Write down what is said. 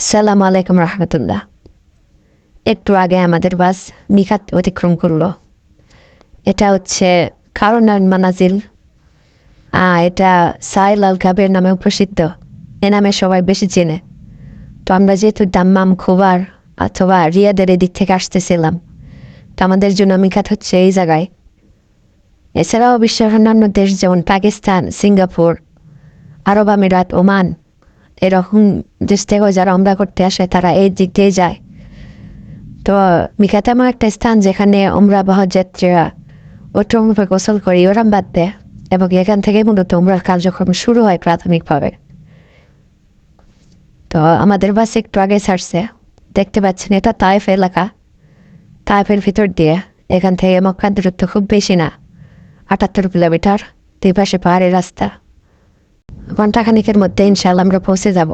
আসসালামু আলাইকুম রহমতুল্লাহ একটু আগে আমাদের বাস মিখাত অতিক্রম করল। এটা হচ্ছে কারনার মানাজিল এটা সাই লাল কাবের নামেও প্রসিদ্ধ। এ নামে সবাই বেশি চেনে। তো আমরা যেহেতু দাম্মাম খোবার অথবা রিয়াদের এদিক থেকে আসতেছিলাম, তো আমাদের জন্য মিখাত হচ্ছে এই জায়গায়। এছাড়াও বিশ্বের অন্যান্য দেশ যেমন পাকিস্তান, সিঙ্গাপুর, আরব আমিরাত, ওমান এরকম দেশ থেকেও যারা আমরা করতে আসে, তারা এই দিক দিয়ে যায়। তো মিখাত এমন একটা স্থান যেখানে আমরা বহযাত্রীরা ওট্রমূপে গোসল করি ওরাম বাদ দেয় এবং এখান থেকে মূলত উমরার কার্যক্রম শুরু হয় প্রাথমিকভাবে। তো আমাদের বাস একটু আগে ছাড়ছে। দেখতে পাচ্ছেন, এটা তাইফ এলাকা। তাইফের ভিতর দিয়ে এখান থেকে মক্কার দূরত্ব খুব বেশি না। আটাত্তর কিলোমিটার, দুই পাশে পাহাড়ের রাস্তা। ঘন্টাখানিকের মধ্যে ইনশাল্লাহ আমরা পৌঁছে যাব।